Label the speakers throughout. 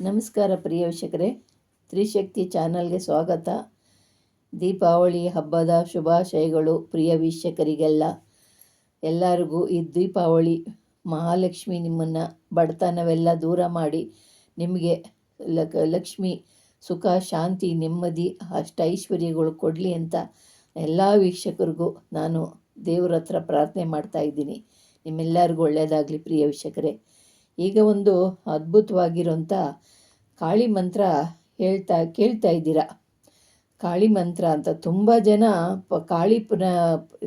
Speaker 1: ನಮಸ್ಕಾರ ಪ್ರಿಯ ವೀಕ್ಷಕರೇ. ತ್ರಿಶಕ್ತಿ ಚಾನಲ್ಗೆ ಸ್ವಾಗತ. ದೀಪಾವಳಿ ಹಬ್ಬದ ಶುಭಾಶಯಗಳು ಪ್ರಿಯ ವೀಕ್ಷಕರಿಗೆಲ್ಲ. ಎಲ್ಲರಿಗೂ ಈ ದೀಪಾವಳಿ ಮಹಾಲಕ್ಷ್ಮಿ ನಿಮ್ಮನ್ನು ಬಡತನವೆಲ್ಲ ದೂರ ಮಾಡಿ ನಿಮಗೆ ಲಕ್, ಲಕ್ಷ್ಮಿ, ಸುಖ, ಶಾಂತಿ, ನೆಮ್ಮದಿ ಅಷ್ಟೈಶ್ವರ್ಯಗಳು ಕೊಡಲಿ ಅಂತ ಎಲ್ಲ ವೀಕ್ಷಕರಿಗೂ ನಾನು ದೇವರ ಹತ್ರ ಪ್ರಾರ್ಥನೆ ಮಾಡ್ತಾ ಇದ್ದೀನಿ. ನಿಮ್ಮೆಲ್ಲರಿಗೂ ಒಳ್ಳೆಯದಾಗಲಿ ಪ್ರಿಯ ವೀಕ್ಷಕರೇ. ಈಗ ಒಂದು ಅದ್ಭುತವಾಗಿರೋಂಥ ಕಾಳಿ ಮಂತ್ರ ಹೇಳ್ತಾ, ಕೇಳ್ತಾ ಇದ್ದೀರ? ಕಾಳಿ ಮಂತ್ರ ಅಂತ ತುಂಬ ಜನ ಪ, ಕಾಳಿ ಪುನ,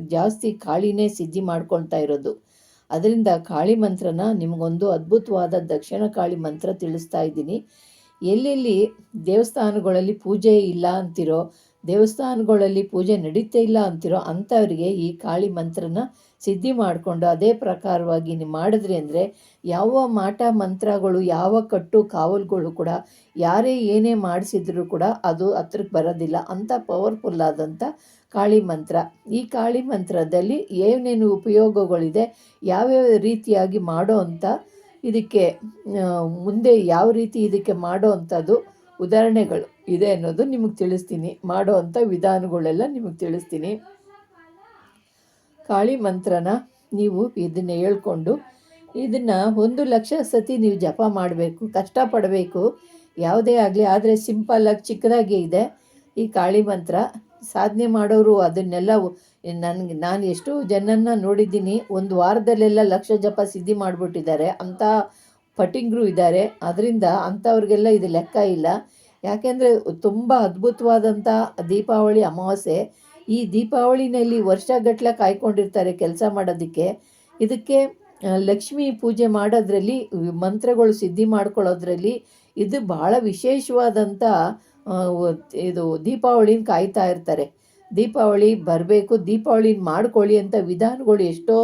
Speaker 1: ಜಾಸ್ತಿ ಕಾಳಿನೇ ಸಿದ್ಧಿ ಮಾಡ್ಕೊಳ್ತಾ ಇರೋದು. ಅದರಿಂದ ಕಾಳಿ ಮಂತ್ರನ ನಿಮಗೊಂದು ಅದ್ಭುತವಾದ ದಕ್ಷಿಣ ಕಾಳಿ ಮಂತ್ರ ತಿಳಿಸ್ತಾ ಇದ್ದೀನಿ. ಎಲ್ಲೆಲ್ಲಿ ದೇವಸ್ಥಾನಗಳಲ್ಲಿ ಪೂಜೆ ಇಲ್ಲ ಅಂತಿರೋ, ದೇವಸ್ಥಾನಗಳಲ್ಲಿ ಪೂಜೆ ನಡೀತಾ ಇಲ್ಲ ಅಂತಿರೋ ಅಂಥವ್ರಿಗೆ ಈ ಕಾಳಿ ಮಂತ್ರನ ಸಿದ್ಧಿ ಮಾಡಿಕೊಂಡು ಅದೇ ಪ್ರಕಾರವಾಗಿ ನೀವು ಮಾಡಿದ್ರಿ ಅಂದರೆ ಯಾವ ಮಾಟ ಮಂತ್ರಗಳು, ಯಾವ ಕಟ್ಟು ಕಾವಲುಗಳು ಕೂಡ ಯಾರೇ ಏನೇ ಮಾಡಿಸಿದ್ರು ಕೂಡ ಅದು ಹತ್ರಕ್ಕೆ ಬರೋದಿಲ್ಲ. ಅಂಥ ಪವರ್ಫುಲ್ ಆದಂಥ ಕಾಳಿ ಮಂತ್ರ. ಈ ಕಾಳಿ ಮಂತ್ರದಲ್ಲಿ ಏನೇನು ಉಪಯೋಗಗಳಿದೆ, ಯಾವ್ಯಾವ ರೀತಿಯಾಗಿ ಮಾಡೋ ಅಂಥ ಇದಕ್ಕೆ ಮುಂದೆ ಯಾವ ರೀತಿ ಇದಕ್ಕೆ ಮಾಡೋ ಅಂಥದ್ದು ಉದಾಹರಣೆಗಳು ಇದೆ ಅನ್ನೋದು ನಿಮಗೆ ತಿಳಿಸ್ತೀನಿ. ಮಾಡೋ ಅಂಥ ವಿಧಾನಗಳೆಲ್ಲ ನಿಮಗೆ ತಿಳಿಸ್ತೀನಿ. ಕಾಳಿ ಮಂತ್ರನ ನೀವು ಇದನ್ನು ಹೇಳ್ಕೊಂಡು ಇದನ್ನು ಒಂದು ಲಕ್ಷ ಸತಿ ನೀವು ಜಪ ಮಾಡಬೇಕು, ಕಷ್ಟಪಡಬೇಕು. ಯಾವುದೇ ಆಗಲಿ, ಆದರೆ ಸಿಂಪಲ್ಲಾಗಿ ಚಿಕ್ಕದಾಗಿ ಇದೆ ಈ ಕಾಳಿ ಮಂತ್ರ. ಸಾಧನೆ ಮಾಡೋರು ಅದನ್ನೆಲ್ಲ ನನಗೆ, ನಾನು ಎಷ್ಟು ಜನನ್ನ ನೋಡಿದ್ದೀನಿ, ಒಂದು ವಾರದಲ್ಲೆಲ್ಲ ಲಕ್ಷ ಜಪ ಸಿದ್ಧಿ ಮಾಡಿಬಿಟ್ಟಿದ್ದಾರೆ. ಅಂಥ ಪಟಿಂಗ್ರು ಇದ್ದಾರೆ. ಅದರಿಂದ ಅಂಥವ್ರಿಗೆಲ್ಲ ಇದು ಲೆಕ್ಕ ಇಲ್ಲ. ಯಾಕೆಂದರೆ ತುಂಬ ಅದ್ಭುತವಾದಂಥ ದೀಪಾವಳಿ ಅಮಾವಾಸ್ಯೆ. ಈ ದೀಪಾವಳಿನಲ್ಲಿ ವರ್ಷಗಟ್ಟಲೆ ಕಾಯ್ಕೊಂಡಿರ್ತಾರೆ ಕೆಲಸ ಮಾಡೋದಕ್ಕೆ. ಇದಕ್ಕೆ ಲಕ್ಷ್ಮಿ ಪೂಜೆ ಮಾಡೋದ್ರಲ್ಲಿ, ಮಂತ್ರಗಳು ಸಿದ್ಧಿ ಮಾಡ್ಕೊಳ್ಳೋದ್ರಲ್ಲಿ ಇದು ಭಾಳ ವಿಶೇಷವಾದಂಥ ಇದು ದೀಪಾವಳಿನ ಕಾಯ್ತಾ ಇರ್ತಾರೆ. ದೀಪಾವಳಿ ಬರಬೇಕು, ದೀಪಾವಳಿನ ಮಾಡ್ಕೊಳ್ಳಿ ಅಂತ ವಿಧಾನಗಳು ಎಷ್ಟೋ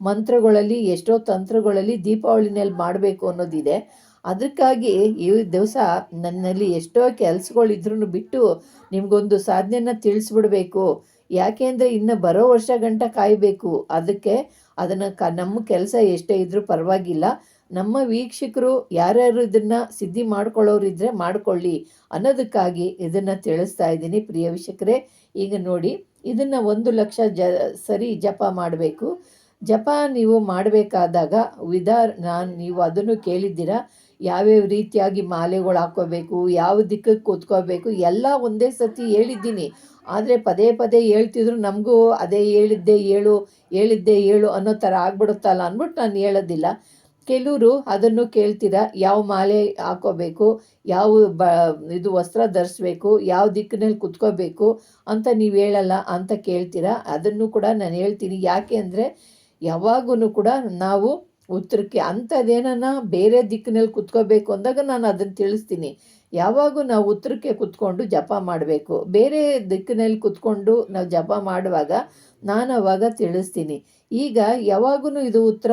Speaker 1: ಮಂತ್ರಗಳಲ್ಲಿ, ಎಷ್ಟೋ ತಂತ್ರಗಳಲ್ಲಿ ದೀಪಾವಳಿನಲ್ಲಿ ಮಾಡಬೇಕು ಅನ್ನೋದಿದೆ. ಅದಕ್ಕಾಗಿ ಈ ದಿವಸ ನನ್ನಲ್ಲಿ ಎಷ್ಟೋ ಕೆಲಸಗಳಿದ್ರೂ ಬಿಟ್ಟು ನಿಮಗೊಂದು ಸಾಧನೆನ ತಿಳಿಸ್ಬಿಡ್ಬೇಕು. ಯಾಕೆಂದರೆ ಇನ್ನು ಬರೋ ವರ್ಷ ಗಂಟ ಕಾಯಬೇಕು. ಅದಕ್ಕೆ ಅದನ್ನು ಕ, ನಮ್ಮ ಕೆಲಸ ಎಷ್ಟೇ ಇದ್ದರೂ ಪರವಾಗಿಲ್ಲ. ನಮ್ಮ ವೀಕ್ಷಕರು ಯಾರ್ಯಾರು ಇದನ್ನು ಸಿದ್ಧಿ ಮಾಡ್ಕೊಳ್ಳೋರಿದ್ರೆ ಮಾಡಿಕೊಳ್ಳಿ ಅನ್ನೋದಕ್ಕಾಗಿ ಇದನ್ನು ತಿಳಿಸ್ತಾ ಇದ್ದೀನಿ ಪ್ರಿಯ ವೀಕ್ಷಕರೇ. ಈಗ ನೋಡಿ, ಇದನ್ನು ಒಂದು ಲಕ್ಷ ಜ, ಸರಿ ಜಪ ಮಾಡಬೇಕು. ಜಪ ನೀವು ಮಾಡಬೇಕಾದಾಗ ವಿಧಾ ನಾನು ನೀವು ಅದನ್ನು ಕೇಳಿದ್ದೀರಾ? ಯಾವ್ಯಾವ ರೀತಿಯಾಗಿ ಮಾಲೆಗಳು ಹಾಕ್ಕೋಬೇಕು, ಯಾವ ದಿಕ್ಕಕ್ಕೆ ಕೂತ್ಕೋಬೇಕು, ಎಲ್ಲ ಒಂದೇ ಸತಿ ಹೇಳಿದ್ದೀನಿ. ಆದರೆ ಪದೇ ಪದೇ ಹೇಳ್ತಿದ್ರು, ನಮಗೂ ಅದೇ ಹೇಳಿದ್ದೆ ಹೇಳು ಹೇಳಿದ್ದೆ ಹೇಳು ಅನ್ನೋ ಥರ ಆಗ್ಬಿಡುತ್ತಲ್ಲ ಅಂದ್ಬಿಟ್ಟು ನಾನು ಹೇಳೋದಿಲ್ಲ. ಕೆಲವರು ಅದನ್ನು ಕೇಳ್ತೀರಾ? ಯಾವ ಮಾಲೆ ಹಾಕೋಬೇಕು ಯಾವ ಬ, ಇದು ವಸ್ತ್ರ ಧರಿಸ್ಬೇಕು, ಯಾವ ದಿಕ್ಕಿನಲ್ಲಿ ಕುತ್ಕೋಬೇಕು ಅಂತ ನೀವು ಹೇಳಲ್ಲ ಅಂತ ಕೇಳ್ತೀರಾ? ಅದನ್ನು ಕೂಡ ನಾನು ಹೇಳ್ತೀನಿ. ಯಾಕೆ ಅಂದರೆ ಯಾವಾಗೂ ಕೂಡ ನಾವು ಉತ್ತರಕ್ಕೆ ಅಂಥದ್ದೇನ ಬೇರೆ ದಿಕ್ಕಿನಲ್ಲಿ ಕುತ್ಕೋಬೇಕು ಅಂದಾಗ ನಾನು ಅದನ್ನು ತಿಳಿಸ್ತೀನಿ. ಯಾವಾಗೂ ನಾವು ಉತ್ತರಕ್ಕೆ ಕುತ್ಕೊಂಡು ಜಪ ಮಾಡಬೇಕು. ಬೇರೆ ದಿಕ್ಕಿನಲ್ಲಿ ಕುತ್ಕೊಂಡು ನಾವು ಜಪ ಮಾಡುವಾಗ ನಾನು ಅವಾಗ ತಿಳಿಸ್ತೀನಿ. ಈಗ ಯಾವಾಗೂ ಇದು ಉತ್ತರ,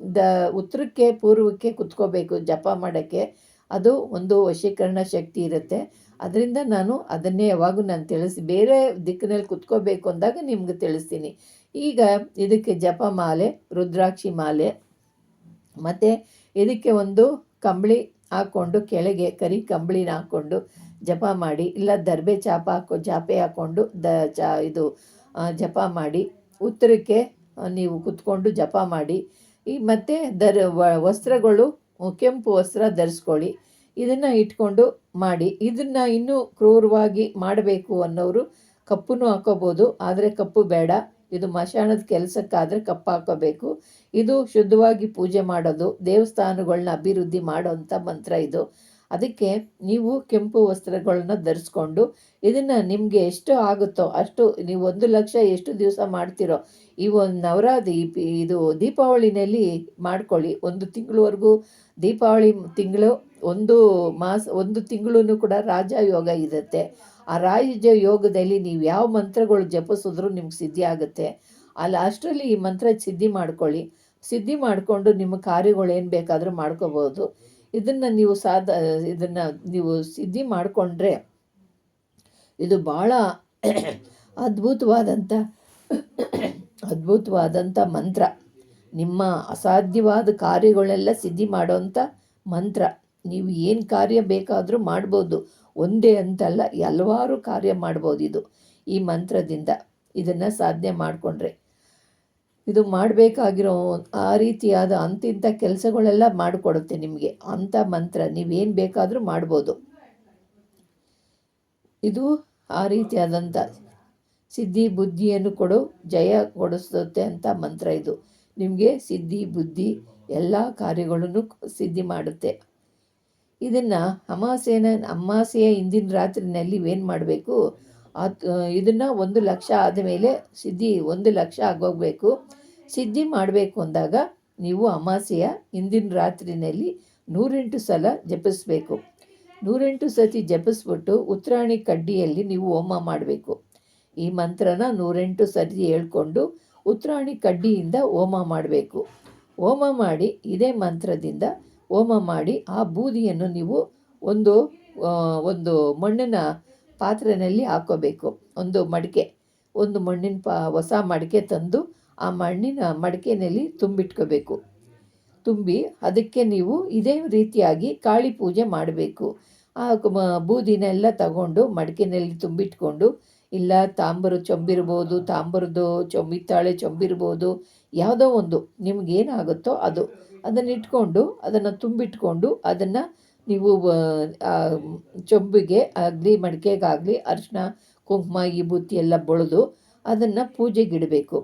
Speaker 1: ದ ಉತ್ತರಕ್ಕೆ, ಪೂರ್ವಕ್ಕೆ ಕುತ್ಕೋಬೇಕು ಜಪ ಮಾಡೋಕ್ಕೆ. ಅದು ಒಂದು ವಶೀಕರಣ ಶಕ್ತಿ ಇರುತ್ತೆ. ಅದರಿಂದ ನಾನು ಅದನ್ನೇ ಯಾವಾಗೂ ನಾನು ತಿಳಿಸಿ ಬೇರೆ ದಿಕ್ಕಿನಲ್ಲಿ ಕುತ್ಕೋಬೇಕು ಅಂದಾಗ ನಿಮ್ಗೆ ತಿಳಿಸ್ತೀನಿ. ಈಗ ಇದಕ್ಕೆ ಜಪ ಮಾಲೆ, ರುದ್ರಾಕ್ಷಿ ಮಾಲೆ, ಮತ್ತು ಇದಕ್ಕೆ ಒಂದು ಕಂಬಳಿ ಹಾಕ್ಕೊಂಡು ಕೆಳಗೆ ಕರಿ ಕಂಬಳಿನ ಹಾಕ್ಕೊಂಡು ಜಪ ಮಾಡಿ, ಇಲ್ಲ ದರ್ಬೆ ಚಾಪ ಹಾಕೋ, ಚಾಪೆ ಹಾಕ್ಕೊಂಡು ದ ಚಾ ಇದು ಜಪ ಮಾಡಿ, ಉತ್ತರಕ್ಕೆ ನೀವು ಕುತ್ಕೊಂಡು ಜಪ ಮಾಡಿ, ಈ ಮತ್ತು ದರ್ ವಸ್ತ್ರಗಳು, ಕೆಂಪು ವಸ್ತ್ರ ಧರಿಸ್ಕೊಳ್ಳಿ, ಇದನ್ನು ಇಟ್ಕೊಂಡು ಮಾಡಿ, ಇದನ್ನು ಇನ್ನೂ ಕ್ರೂರವಾಗಿ ಮಾಡಬೇಕು ಅನ್ನೋರು ಕಪ್ಪನ್ನು ಹಾಕೋಬೋದು, ಆದರೆ ಕಪ್ಪು ಬೇಡ. ಇದು ಮಶಾಣದ ಕೆಲಸಕ್ಕಾದರೆ ಕಪ್ಪಾಕೋಬೇಕು ಇದು ಶುದ್ಧವಾಗಿ ಪೂಜೆ ಮಾಡೋದು ದೇವಸ್ಥಾನಗಳನ್ನ ಅಭಿವೃದ್ಧಿ ಮಾಡೋವಂಥ ಮಂತ್ರ ಇದು. ಅದಕ್ಕೆ ನೀವು ಕೆಂಪು ವಸ್ತ್ರಗಳನ್ನ ಧರಿಸ್ಕೊಂಡು ಇದನ್ನು ನಿಮಗೆ ಎಷ್ಟು ಆಗುತ್ತೋ ಅಷ್ಟು ನೀವು ಒಂದು ಲಕ್ಷ ಎಷ್ಟು ದಿವಸ ಮಾಡ್ತಿರೋ ಈ ಒಂದು ನವರಾತ್ರಿ ಇದು ದೀಪಾವಳಿನಲ್ಲಿ ಮಾಡ್ಕೊಳ್ಳಿ. ಒಂದು ತಿಂಗಳವರೆಗೂ ದೀಪಾವಳಿ ತಿಂಗಳು, ಒಂದು ಮಾಸ, ಒಂದು ತಿಂಗಳೂ ಕೂಡ ರಾಜಯೋಗ ಇರುತ್ತೆ. ಆ ರಾಜ ಯೋಗದಲ್ಲಿ ನೀವು ಯಾವ ಮಂತ್ರಗಳು ಜಪಿಸಿದ್ರು ನಿಮ್ಗೆ ಸಿದ್ಧಿ ಆಗುತ್ತೆ. ಅಲ್ಲ, ಅಷ್ಟರಲ್ಲಿ ಈ ಮಂತ್ರ ಸಿದ್ಧಿ ಮಾಡ್ಕೊಳ್ಳಿ. ಸಿದ್ಧಿ ಮಾಡಿಕೊಂಡು ನಿಮ್ಮ ಕಾರ್ಯಗಳು ಏನು ಬೇಕಾದರೂ ಮಾಡ್ಕೋಬೋದು. ಇದನ್ನು ನೀವು ಸಾಧ ಇದನ್ನು ನೀವು ಸಿದ್ಧಿ ಮಾಡಿಕೊಂಡ್ರೆ ಇದು ಭಾಳ ಅದ್ಭುತವಾದಂಥ ಅದ್ಭುತವಾದಂಥ ಮಂತ್ರ. ನಿಮ್ಮ ಅಸಾಧ್ಯವಾದ ಕಾರ್ಯಗಳೆಲ್ಲ ಸಿದ್ಧಿ ಮಾಡೋಂಥ ಮಂತ್ರ. ನೀವು ಏನು ಕಾರ್ಯ ಬೇಕಾದರೂ ಮಾಡ್ಬೋದು. ಒಂದೇ ಅಂತಲ್ಲ, ಹಲವಾರು ಕಾರ್ಯ ಮಾಡ್ಬೋದು ಇದು. ಈ ಮಂತ್ರದಿಂದ ಇದನ್ನು ಸಾಧನೆ ಮಾಡಿಕೊಂಡ್ರೆ. ಇದು ಮಾಡಬೇಕಾಗಿರೋ ಆ ರೀತಿಯಾದ ಅಂತಿಂಥ ಕೆಲಸಗಳೆಲ್ಲ ಮಾಡಿಕೊಡುತ್ತೆ ನಿಮಗೆ. ಅಂಥ ಮಂತ್ರ. ನೀವೇನು ಬೇಕಾದರೂ ಮಾಡ್ಬೋದು. ಇದು ಆ ರೀತಿಯಾದಂಥ ಸಿದ್ಧಿ ಬುದ್ಧಿಯನ್ನು ಕೊಡು, ಜಯ ಕೊಡಿಸುತ್ತೆ ಅಂತ ಮಂತ್ರ ಇದು. ನಿಮಗೆ ಸಿದ್ಧಿ ಬುದ್ಧಿ ಎಲ್ಲ ಕಾರ್ಯಗಳನ್ನು ಸಿದ್ಧಿ ಮಾಡುತ್ತೆ. ಇದನ್ನು ಅಮಾಸೆನ, ಅಮಾಸೆಯ ಹಿಂದಿನ ರಾತ್ರಿನಲ್ಲಿ ಏನು ಮಾಡಬೇಕು? ಇದನ್ನು ಒಂದು ಲಕ್ಷ ಆದಮೇಲೆ ಸಿದ್ಧಿ ಒಂದು ಲಕ್ಷ ಆಗೋಗಬೇಕು. ಸಿದ್ಧಿ ಮಾಡಬೇಕು ಅಂದಾಗ ನೀವು ಅಮಾಸೆಯ ಹಿಂದಿನ ರಾತ್ರಿನಲ್ಲಿ ನೂರೆಂಟು ಸಲ ಜಪಿಸಬೇಕು. ನೂರೆಂಟು ಸತಿ ಜಪಿಸ್ಬಿಟ್ಟು ಉತ್ತರಾಣಿ ಕಡ್ಡಿಯಲ್ಲಿ ನೀವು ಹೋಮ ಮಾಡಬೇಕು. ಈ ಮಂತ್ರನ ನೂರೆಂಟು ಸತಿ ಹೇಳ್ಕೊಂಡು ಉತ್ತರಾಣಿ ಕಡ್ಡಿಯಿಂದ ಹೋಮ ಮಾಡಬೇಕು. ಹೋಮ ಮಾಡಿ ಇದೇ ಮಂತ್ರದಿಂದ ಹೋಮ ಮಾಡಿ ಆ ಬೂದಿಯನ್ನು ನೀವು ಒಂದು ಒಂದು ಮಣ್ಣಿನ ಪಾತ್ರೆಯಲ್ಲಿ ಹಾಕೋಬೇಕು. ಒಂದು ಮಡಿಕೆ, ಒಂದು ಮಣ್ಣಿನ ಪಾ, ಹೊಸ ಮಡಿಕೆ ತಂದು ಆ ಮಣ್ಣಿನ ಮಡಿಕೆಯಲ್ಲಿ ತುಂಬಿಟ್ಕೋಬೇಕು. ತುಂಬಿ ಅದಕ್ಕೆ ನೀವು ಇದೇ ರೀತಿಯಾಗಿ ಕಾಳಿ ಪೂಜೆ ಮಾಡಬೇಕು. ಆ ಬೂದಿನೆಲ್ಲ ತಗೊಂಡು ಮಡಿಕೆನಲ್ಲಿ ತುಂಬಿಟ್ಕೊಂಡು, ಇಲ್ಲ ತಾಂಬರು ಚೊಂಬಿರ್ಬೋದು, ತಾಂಬರದ್ದು ಚೊಂಬಿತ್ತಾಳೆ ಚೊಂಬಿರ್ಬೋದು, ಯಾವುದೋ ಒಂದು ನಿಮಗೇನಾಗುತ್ತೋ ಅದು. ಅದನ್ನು ಇಟ್ಕೊಂಡು ಅದನ್ನು ತುಂಬಿಟ್ಕೊಂಡು, ಅದನ್ನು ನೀವು ಚೊಂಬಿಗೆ ಆಗಲಿ, ಮಡಿಕೆಗಾಗಲಿ ಅರಿಶಿನ ಕುಂಕುಮ ಬುತ್ತಿ ಎಲ್ಲ ಬಳಿದು ಅದನ್ನು ಪೂಜೆಗಿಡಬೇಕು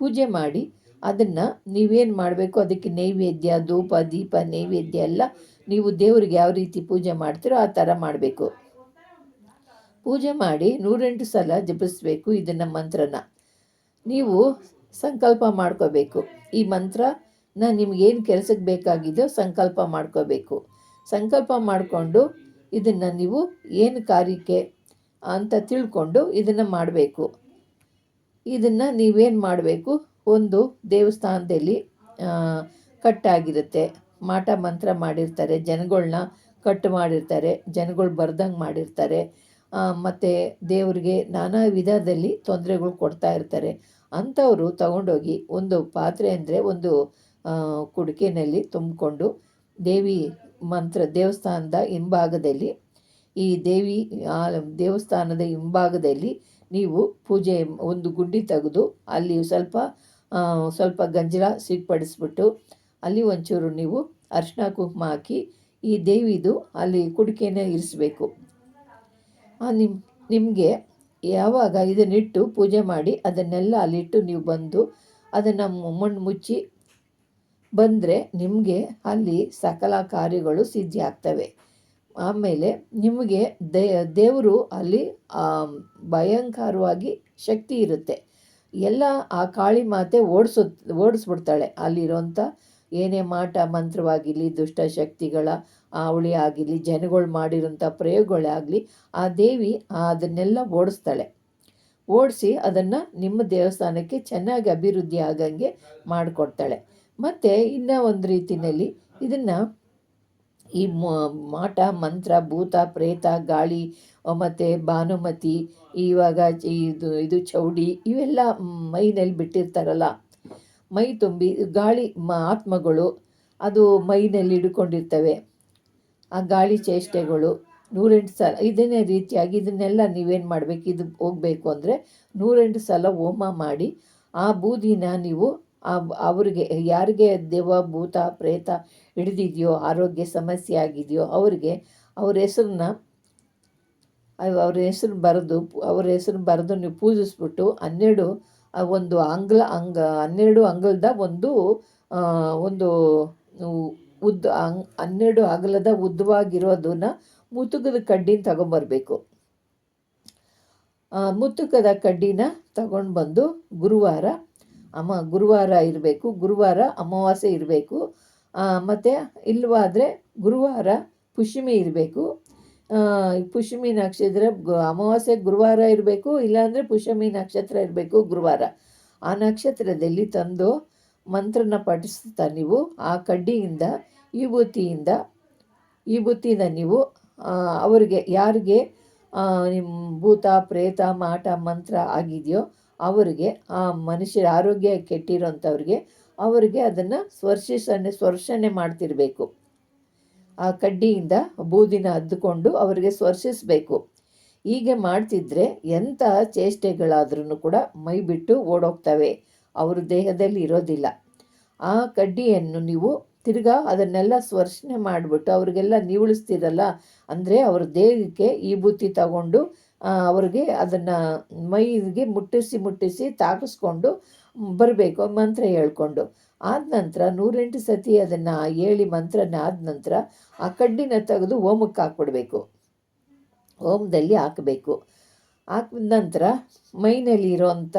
Speaker 1: ಪೂಜೆ ಮಾಡಿ ಅದನ್ನು ನೀವೇನು ಮಾಡಬೇಕು? ಅದಕ್ಕೆ ನೈವೇದ್ಯ, ಧೂಪ, ದೀಪ, ನೈವೇದ್ಯ ಎಲ್ಲ ನೀವು ದೇವರಿಗೆ ಯಾವ ರೀತಿ ಪೂಜೆ ಮಾಡ್ತೀರೋ ಆ ಥರ ಮಾಡಬೇಕು. ಪೂಜೆ ಮಾಡಿ ನೂರೆಂಟು ಸಲ ಜಪಿಸ್ಬೇಕು ಇದನ್ನು ಮಂತ್ರನ. ನೀವು ಸಂಕಲ್ಪ ಮಾಡ್ಕೋಬೇಕು. ಈ ಮಂತ್ರನ ನಿಮಗೇನು ಕೆಲಸಕ್ಕೆ ಬೇಕಾಗಿದೆಯೋ ಸಂಕಲ್ಪ ಮಾಡ್ಕೋಬೇಕು. ಸಂಕಲ್ಪ ಮಾಡಿಕೊಂಡು ಇದನ್ನು ನೀವು ಏನು ಕಾರ್ಯಕ್ಕೆ ಅಂತ ತಿಳ್ಕೊಂಡು ಇದನ್ನು ಮಾಡಬೇಕು. ಇದನ್ನು ನೀವೇನು ಮಾಡಬೇಕು? ಒಂದು ದೇವಸ್ಥಾನದಲ್ಲಿ ಕಟ್ಟಾಗಿರುತ್ತೆ. ಮಾಟ ಮಂತ್ರ ಮಾಡಿರ್ತಾರೆ ಜನಗಳನ್ನ ಕಟ್ ಮಾಡಿರ್ತಾರೆ, ಜನಗಳು ಬರ್ದಂಗೆ ಮಾಡಿರ್ತಾರೆ. ಮತ್ತು ದೇವರಿಗೆ ನಾನಾ ವಿಧದಲ್ಲಿ ತೊಂದರೆಗಳು ಕೊಡ್ತಾ ಇರ್ತಾರೆ. ಅಂಥವರು ತಗೊಂಡೋಗಿ ಒಂದು ಪಾತ್ರೆ ಅಂದರೆ ಒಂದು ಕುಡಿಕೆಯಲ್ಲಿ ತುಂಬಿಕೊಂಡು ದೇವಿ ಮಂತ್ರ ದೇವಸ್ಥಾನದ ಹಿಂಭಾಗದಲ್ಲಿ, ಈ ದೇವಿ ದೇವಸ್ಥಾನದ ಹಿಂಭಾಗದಲ್ಲಿ ನೀವು ಪೂಜೆ ಒಂದು ಗುಡ್ಡಿ ತೆಗೆದು ಅಲ್ಲಿ ಸ್ವಲ್ಪ ಸ್ವಲ್ಪ ಗಂಜಲ ಸಿಗ್ಪಡಿಸ್ಬಿಟ್ಟು ಅಲ್ಲಿ ಒಂಚೂರು ನೀವು ಅರಿಶಿನ ಕುಂಕುಮ ಹಾಕಿ ಈ ದೇವಿದು ಅಲ್ಲಿ ಕುಡಿಕೆನ ಇರಿಸಬೇಕು. ನಿಮ್ಮ ನಿಮಗೆ ಯಾವಾಗ ಇದನ್ನಿಟ್ಟು ಪೂಜೆ ಮಾಡಿ ಅದನ್ನೆಲ್ಲ ಅಲ್ಲಿಟ್ಟು ನೀವು ಬಂದು ಅದನ್ನು ಮಣ್ಣು ಮುಚ್ಚಿ ಬಂದರೆ ನಿಮಗೆ ಅಲ್ಲಿ ಸಕಲ ಕಾರ್ಯಗಳು ಸಿದ್ಧಿಯಾಗ್ತವೆ. ಆಮೇಲೆ ನಿಮಗೆ ದೇವರು ಅಲ್ಲಿ ಭಯಂಕರವಾಗಿ ಶಕ್ತಿ ಇರುತ್ತೆ. ಎಲ್ಲ ಆ ಕಾಳಿ ಮಾತೆ ಓಡಿಸ ಓಡಿಸ್ಬಿಡ್ತಾಳೆ. ಅಲ್ಲಿರೋಂಥ ಏನೇ ಮಾಟ ಮಂತ್ರವಾಗಿರಲಿ ದುಷ್ಟಶಕ್ತಿಗಳ ಅವಳಿ ಆಗಿರಲಿ, ಜನಗಳು ಮಾಡಿರೋಂಥ ಪ್ರಯೋಗಗಳೇ ಆಗಲಿ ಆ ದೇವಿ ಅದನ್ನೆಲ್ಲ ಓಡಿಸ್ತಾಳೆ. ಓಡಿಸಿ ಅದನ್ನು ನಿಮ್ಮ ದೇವಸ್ಥಾನಕ್ಕೆ ಚೆನ್ನಾಗಿ ಅಭಿವೃದ್ಧಿ ಆಗಂಗೆ ಮಾಡಿಕೊಡ್ತಾಳೆ. ಮತ್ತು ಇನ್ನೂ ಒಂದು ರೀತಿಯಲ್ಲಿ ಇದನ್ನು ಈ ಮಾಟ, ಮಂತ್ರ, ಭೂತ, ಪ್ರೇತ, ಗಾಳಿ ಮತ್ತು ಭಾನುಮತಿ, ಇವಾಗ ಇದು ಇದು ಚೌಡಿ, ಇವೆಲ್ಲ ಮೈನಲ್ಲಿ ಬಿಟ್ಟಿರ್ತಾರಲ್ಲ. ಮೈ ತುಂಬಿ, ಗಾಳಿ ಆತ್ಮಗಳು ಅದು ಮೈನಲ್ಲಿ ಹಿಡ್ಕೊಂಡಿರ್ತವೆ. ಆ ಗಾಳಿ ಚೇಷ್ಟೆಗಳು ನೂರೆಂಟು ಸಲ, ಇದನ್ನೇ ರೀತಿಯಾಗಿ ಇದನ್ನೆಲ್ಲ ನೀವೇನು ಮಾಡಬೇಕು, ಇದು ಹೋಗಬೇಕು ಅಂದರೆ ನೂರೆಂಟು ಸಲ ಹೋಮ ಮಾಡಿ ಆ ಬೂದಿನ ನೀವು ಅವ್ರಿಗೆ ಯಾರಿಗೆ ದೆವ್ವ, ಭೂತ, ಪ್ರೇತ ಹಿಡಿದಿದೆಯೋ, ಆರೋಗ್ಯ ಸಮಸ್ಯೆ ಆಗಿದೆಯೋ ಅವರಿಗೆ ಅವ್ರ ಹೆಸ್ರನ್ನ ಅವ್ರ ಹೆಸ್ರು ಬರೆದು ಅವ್ರ ಹೆಸ್ರು ಬರೆದು ನೀವು ಪೂಜಿಸ್ಬಿಟ್ಟು ಹನ್ನೆರಡು ಒಂದು ಅಂಗ್ಲ, ಅಂಗ, ಹನ್ನೆರಡು ಅಂಗಲದ ಒಂದು ಒಂದು ಉದ್ದ, ಅಂಗ್, ಹನ್ನೆರಡು ಅಗಲದ ಉದ್ದವಾಗಿರೋದನ್ನ ಮುತುಕದ ಕಡ್ಡಿನ ತಗೊಂಬರ್ಬೇಕು. ಮುತುಕದ ಕಡ್ಡಿನ ತಗೊಂಡು ಬಂದು ಗುರುವಾರ ಅಮ್ಮ ಗುರುವಾರ ಇರಬೇಕು, ಗುರುವಾರ ಅಮಾವಾಸ್ಯೆ ಇರಬೇಕು. ಮತ್ತು ಇಲ್ಲವಾದರೆ ಗುರುವಾರ ಪುಷ್ಯಮಿ ಇರಬೇಕು. ಪುಷ್ಯಮಿ ನಕ್ಷತ್ರ ಅಮಾವಾಸ್ಯೆ ಗುರುವಾರ ಇರಬೇಕು, ಇಲ್ಲಾಂದರೆ ಪುಷ್ಯಮಿ ನಕ್ಷತ್ರ ಇರಬೇಕು ಗುರುವಾರ. ಆ ನಕ್ಷತ್ರದಲ್ಲಿ ತಂದು ಮಂತ್ರನ ಪಠಿಸ್ತಾ ನೀವು, ಆ ಕಡ್ಡಿಯಿಂದ, ಈ ಬುತ್ತಿಯಿಂದ, ಈ ನೀವು ಅವರಿಗೆ ಯಾರಿಗೆ ನಿಮ್ಮ ಭೂತ, ಪ್ರೇತ, ಮಾಟ, ಮಂತ್ರ ಆಗಿದೆಯೋ ಅವರಿಗೆ, ಆ ಮನುಷ್ಯರ ಆರೋಗ್ಯ ಕೆಟ್ಟಿರೋಂಥವ್ರಿಗೆ ಅವರಿಗೆ ಅದನ್ನು ಸ್ಪರ್ಶಿಸನೆ ಸ್ಪರ್ಶನೆ ಮಾಡ್ತಿರಬೇಕು. ಆ ಕಡ್ಡಿಯಿಂದ ಬೂದಿನ ಅದ್ದುಕೊಂಡು ಅವರಿಗೆ ಸ್ಪರ್ಶಿಸಬೇಕು. ಹೀಗೆ ಮಾಡ್ತಿದ್ರೆ ಎಂಥ ಚೇಷ್ಟೆಗಳಾದ್ರೂ ಕೂಡ ಮೈ ಬಿಟ್ಟು ಓಡೋಗ್ತವೆ. ಅವ್ರ ದೇಹದಲ್ಲಿ ಇರೋದಿಲ್ಲ. ಆ ಕಡ್ಡಿಯನ್ನು ನೀವು ತಿರ್ಗಾ ಅದನ್ನೆಲ್ಲ ಸ್ಪರ್ಶನೆ ಮಾಡಿಬಿಟ್ಟು ಅವರಿಗೆಲ್ಲ ನಿವುಳಿಸ್ತೀರಲ್ಲ, ಅಂದರೆ ಅವ್ರ ದೇಹಕ್ಕೆ ಈ ಬುತ್ತಿ ತಗೊಂಡು ಅವ್ರಿಗೆ ಅದನ್ನು ಮೈಗೆ ಮುಟ್ಟಿಸಿ ಮುಟ್ಟಿಸಿ ತಾಕಿಸ್ಕೊಂಡು ಬರಬೇಕು ಮಂತ್ರ ಹೇಳ್ಕೊಂಡು. ಆದ ನಂತರ ನೂರೆಂಟು ಸತಿ ಅದನ್ನು ಹೇಳಿ ಮಂತ್ರನ ಆದ ನಂತರ ಆ ಕಡ್ಡಿನ ತೆಗೆದು ಓಮಕ್ಕೆ ಹಾಕ್ಬಿಡ್ಬೇಕು. ಓಮದಲ್ಲಿ ಹಾಕಬೇಕು. ಹಾಕಿದ ನಂತರ ಮೈನಲ್ಲಿ ಇರೋವಂಥ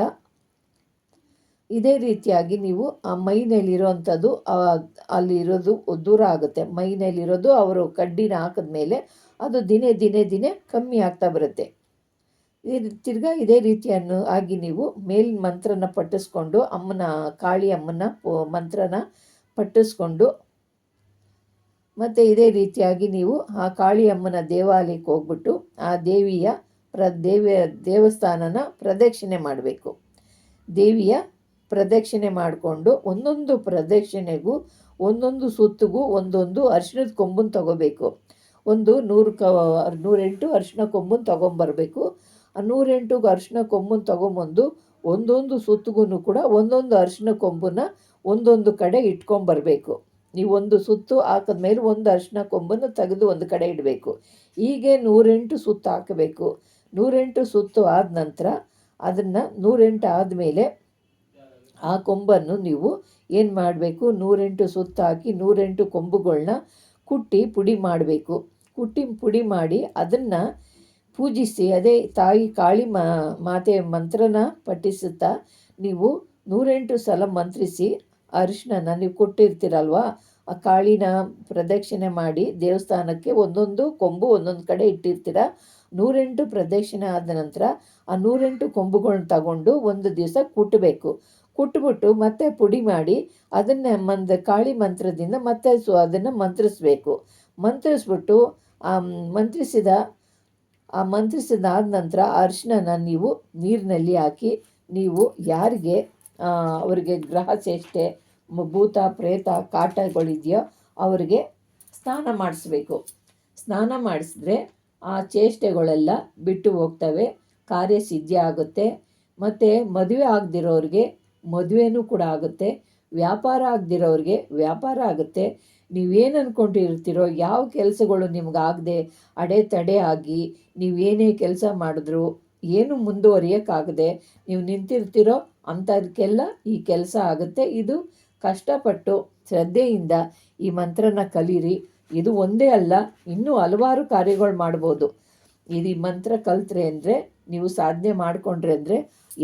Speaker 1: ಇದೇ ರೀತಿಯಾಗಿ ನೀವು ಆ ಮೈನಲ್ಲಿರೋವಂಥದ್ದು ಅಲ್ಲಿರೋದು ದೂರ ಆಗುತ್ತೆ. ಮೈನಲ್ಲಿರೋದು ಅವರು ಕಡ್ಡಿನ ಹಾಕಿದ್ಮೇಲೆ ಅದು ದಿನೇ ದಿನೇ ದಿನೇ ಕಮ್ಮಿ ಆಗ್ತಾ ಬರುತ್ತೆ. ತಿರ್ಗಾ ಇದೇ ರೀತಿಯನ್ನು ಆಗಿ ನೀವು ಮೇಲಿನ ಮಂತ್ರನ ಪಟ್ಟಿಸ್ಕೊಂಡು ಅಮ್ಮನ, ಕಾಳಿ ಅಮ್ಮನ ಮಂತ್ರನ ಪಟ್ಟಿಸ್ಕೊಂಡು ಮತ್ತು ಇದೇ ರೀತಿಯಾಗಿ ನೀವು ಆ ಕಾಳಿ ಅಮ್ಮನ ದೇವಾಲಯಕ್ಕೆ ಹೋಗ್ಬಿಟ್ಟು ಆ ದೇವಿಯ ಪ್ರ, ದೇವಿಯ, ದೇವಸ್ಥಾನನ ಪ್ರದಕ್ಷಿಣೆ ಮಾಡಬೇಕು. ದೇವಿಯ ಪ್ರದಕ್ಷಿಣೆ ಮಾಡಿಕೊಂಡು ಒಂದೊಂದು ಪ್ರದಕ್ಷಿಣೆಗೂ, ಒಂದೊಂದು ಸುತ್ತಿಗೂ, ಒಂದೊಂದು ಅರಿಶಿಣದ ಕೊಂಬನ್ನು ತಗೋಬೇಕು. ಒಂದು ನೂರು ಕ, ನೂರೆಂಟು ಅರಿಶಿಣ ಕೊಂಬನ್ನು ತೊಗೊಂಬರ್ಬೇಕು. ಆ ನೂರೆಂಟು ಅರಿಶಿನ ಕೊಂಬನ್ನು ತಗೊಂಬಂದು ಒಂದೊಂದು ಸುತ್ತಿಗೂ ಕೂಡ ಒಂದೊಂದು ಅರಿಶಿನ ಕೊಂಬನ್ನ ಒಂದೊಂದು ಕಡೆ ಇಟ್ಕೊಂಬರ್ಬೇಕು ನೀವು ಒಂದು ಸುತ್ತು ಹಾಕಿದ್ಮೇಲೆ ಒಂದು ಅರಿಶಿನ ಕೊಂಬನ್ನು ತೆಗೆದು ಒಂದು ಕಡೆ ಇಡಬೇಕು. ಹೀಗೆ ನೂರೆಂಟು ಸುತ್ತು ಹಾಕಬೇಕು. ನೂರೆಂಟು ಸುತ್ತು ಆದ ನಂತರ ಅದನ್ನು ನೂರೆಂಟು ಆದಮೇಲೆ ಆ ಕೊಂಬನ್ನು ನೀವು ಏನು ಮಾಡಬೇಕು? ನೂರೆಂಟು ಸುತ್ತು ಹಾಕಿ ನೂರೆಂಟು ಕೊಂಬುಗಳನ್ನ ಕುಟ್ಟಿ ಪುಡಿ ಮಾಡಬೇಕು. ಕುಟ್ಟಿ ಪುಡಿ ಮಾಡಿ ಅದನ್ನು ಪೂಜಿಸಿ ಅದೇ ತಾಯಿ ಕಾಳಿ ಮಾತೆ ಮಂತ್ರನ ಪಠಿಸುತ್ತಾ ನೀವು ನೂರೆಂಟು ಸಲ ಮಂತ್ರಿಸಿ ಅರಿಶಿನ ನೀವು ಕೊಟ್ಟಿರ್ತೀರಲ್ವಾ? ಆ ಕಾಳಿನ ಪ್ರದಕ್ಷಿಣೆ ಮಾಡಿ ದೇವಸ್ಥಾನಕ್ಕೆ ಒಂದೊಂದು ಕೊಂಬು ಒಂದೊಂದು ಕಡೆ ಇಟ್ಟಿರ್ತೀರ? ನೂರೆಂಟು ಪ್ರದಕ್ಷಿಣೆ ಆದ ನಂತರ ಆ ನೂರೆಂಟು ಕೊಂಬುಗಳನ್ನ ತಗೊಂಡು ಒಂದು ದಿವಸ ಕುಟ್ಟಬೇಕು ಕುಟ್ಬಿಟ್ಟು ಮತ್ತೆ ಪುಡಿ ಮಾಡಿ ಅದನ್ನು ಮಂದ, ಕಾಳಿ ಮಂತ್ರದಿಂದ ಮತ್ತೆ ಸೊ, ಅದನ್ನು ಮಂತ್ರಿಸ್ಬೇಕು. ಮಂತ್ರಿಸ್ಬಿಟ್ಟು ಮಂತ್ರಿಸಿದ ಆ ಮಂತ್ರಿಸಿದಾದ ನಂತರ ಅರಿಶಿನ ನೀವು ನೀರಿನಲ್ಲಿ ಹಾಕಿ, ನೀವು ಯಾರಿಗೆ ಅವರಿಗೆ ಗ್ರಹ ಚೇಷ್ಟೆ ಭೂತ, ಪ್ರೇತ, ಕಾಟಗಳಿದೆಯೋ ಅವರಿಗೆ ಸ್ನಾನ ಮಾಡಿಸ್ಬೇಕು. ಸ್ನಾನ ಮಾಡಿಸಿದ್ರೆ ಆ ಚೇಷ್ಟೆಗಳೆಲ್ಲ ಬಿಟ್ಟು ಹೋಗ್ತವೆ, ಕಾರ್ಯಸಿದ್ಧಿ ಆಗುತ್ತೆ. ಮತ್ತು ಮದುವೆ ಆಗದಿರೋರಿಗೆ ಮದುವೆನೂ ಕೂಡ ಆಗುತ್ತೆ, ವ್ಯಾಪಾರ ಆಗದಿರೋರಿಗೆ ವ್ಯಾಪಾರ ಆಗುತ್ತೆ. ನೀವೇನು ಅಂದ್ಕೊಂಡಿರ್ತೀರೋ ಯಾವ ಕೆಲಸಗಳು ನಿಮ್ಗಾಗದೆ ಅಡೆತಡೆ ಆಗಿ ನೀವೇನೇ ಕೆಲಸ ಮಾಡಿದ್ರು ಏನು ಮುಂದುವರಿಯೋಕ್ಕಾಗದೆ ನೀವು ನಿಂತಿರ್ತೀರೋ ಅಂಥದಕ್ಕೆಲ್ಲ ಈ ಕೆಲಸ ಆಗುತ್ತೆ. ಇದು ಕಷ್ಟಪಟ್ಟು ಶ್ರದ್ಧೆಯಿಂದ ಈ ಮಂತ್ರನ ಕಲೀರಿ. ಇದು ಒಂದೇ ಅಲ್ಲ, ಇನ್ನೂ ಹಲವಾರು ಕಾರ್ಯಗಳು ಮಾಡ್ಬೋದು. ಇದು ಮಂತ್ರ ಕಲಿತ್ರೆ ಅಂದರೆ, ನೀವು ಸಾಧನೆ ಮಾಡಿಕೊಂಡ್ರೆ ಅಂದರೆ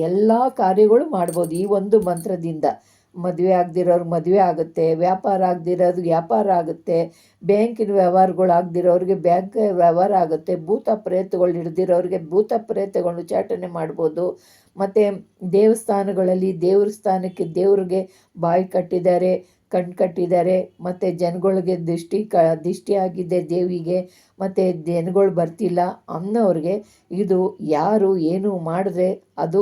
Speaker 1: ಎಲ್ಲ ಕಾರ್ಯಗಳು ಮಾಡ್ಬೋದು ಈ ಒಂದು ಮಂತ್ರದಿಂದ. ಮದುವೆ ಆಗದಿರೋರು ಮದುವೆ ಆಗುತ್ತೆ, ವ್ಯಾಪಾರ ಆಗದಿರೋದು ವ್ಯಾಪಾರ ಆಗುತ್ತೆ, ಬ್ಯಾಂಕಿನ ವ್ಯವಹಾರಗಳು ಆಗದಿರೋರಿಗೆ ಬ್ಯಾಂಕ್ ವ್ಯವಹಾರ ಆಗುತ್ತೆ, ಭೂತ ಪ್ರಯತ್ನಗಳು ಹಿಡ್ದಿರೋರಿಗೆ ಭೂತ ಪ್ರೇತಗಳು ಚಾಟನೆ ಮಾಡ್ಬೋದು. ಮತ್ತು ದೇವಸ್ಥಾನಗಳಲ್ಲಿ ದೇವ್ರ ಸ್ಥಾನಕ್ಕೆ ದೇವ್ರಿಗೆ ಬಾಯಿ ಕಟ್ಟಿದ್ದಾರೆ ಕಣ್ಣು ಕಟ್ಟಿದ್ದಾರೆ, ಮತ್ತು ಜನಗಳಿಗೆ ದೃಷ್ಟಿ ಕ, ದೃಷ್ಟಿಯಾಗಿದೆ ದೇವಿಗೆ, ಮತ್ತು ಜನಗಳು ಬರ್ತಿಲ್ಲ ಅನ್ನೋರಿಗೆ ಇದು ಯಾರು ಏನು ಮಾಡಿದ್ರೆ ಅದು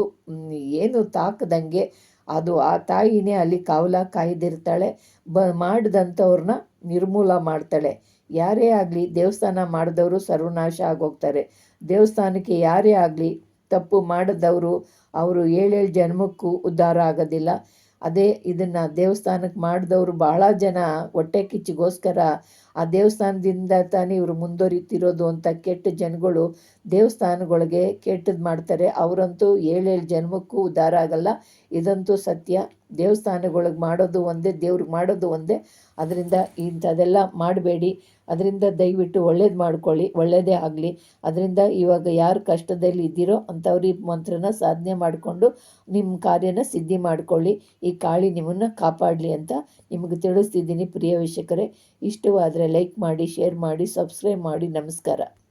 Speaker 1: ಏನು ತಾಕದಂಗೆ ಅದು ಆ ತಾಯಿನೇ ಅಲ್ಲಿ ಕಾವಲ ಕಾಯ್ದಿರ್ತಾಳೆ. ಬ ಮಾಡಿದಂಥವ್ರನ್ನ ನಿರ್ಮೂಲ ಮಾಡ್ತಾಳೆ. ಯಾರೇ ಆಗಲಿ ದೇವಸ್ಥಾನ ಮಾಡಿದವರು ಸರ್ವನಾಶ ಆಗೋಗ್ತಾರೆ. ದೇವಸ್ಥಾನಕ್ಕೆ ಯಾರೇ ಆಗಲಿ ತಪ್ಪು ಮಾಡಿದವರು ಅವರು ಏಳೇಳು ಜನ್ಮಕ್ಕೂ ಉದ್ಧಾರ ಆಗೋದಿಲ್ಲ. ಅದೇ ಇದನ್ನು ದೇವಸ್ಥಾನಕ್ಕೆ ಮಾಡಿದವರು ಬಹಳ ಜನ ಹೊಟ್ಟೆ ಕಿಚ್ಚಿಗೋಸ್ಕರ ಆ ದೇವಸ್ಥಾನದಿಂದ ತಾನೇ ಇವರು ಮುಂದುವರಿತಿರೋದು ಅಂತ ಕೆಟ್ಟ ಜನಗಳು ದೇವಸ್ಥಾನಗಳಿಗೆ ಕೆಟ್ಟದ್ದು ಮಾಡ್ತಾರೆ. ಅವರಂತೂ ಏಳೇಳು ಜನ್ಮಕ್ಕೂ ಉದ್ಧಾರ ಆಗಲ್ಲ. ಇದಂತೂ ಸತ್ಯ. ದೇವಸ್ಥಾನಗಳಿಗೆ ಮಾಡೋದು ಒಂದೇ, ದೇವ್ರಿಗೆ ಮಾಡೋದು ಒಂದೇ. ಅದರಿಂದ ಇಂಥದ್ದೆಲ್ಲ ಮಾಡಬೇಡಿ. ಅದರಿಂದ ದಯವಿಟ್ಟು ಒಳ್ಳೇದು ಮಾಡ್ಕೊಳ್ಳಿ ಒಳ್ಳೆಯದೇ ಆಗಲಿ. ಅದರಿಂದ ಇವಾಗ ಯಾರು ಕಷ್ಟದಲ್ಲಿ ಇದ್ದೀರೋ ಅಂಥವ್ರು ಈ ಮಂತ್ರನ ಸಾಧನೆ ಮಾಡಿಕೊಂಡು ನಿಮ್ಮ ಕಾರ್ಯನ ಸಿದ್ಧಿ ಮಾಡಿಕೊಳ್ಳಿ. ಈ ಕಾಳಿ ನಿಮ್ಮನ್ನು ಕಾಪಾಡಲಿ ಅಂತ ನಿಮಗೆ ತಿಳಿಸ್ತಿದ್ದೀನಿ ಪ್ರಿಯ ವೀಕ್ಷಕರೇ. ಇಷ್ಟವಾದರೆ ಲೈಕ್ ಮಾಡಿ, ಶೇರ್ ಮಾಡಿ, ಸಬ್ಸ್ಕ್ರೈಬ್ ಮಾಡಿ. ನಮಸ್ಕಾರ.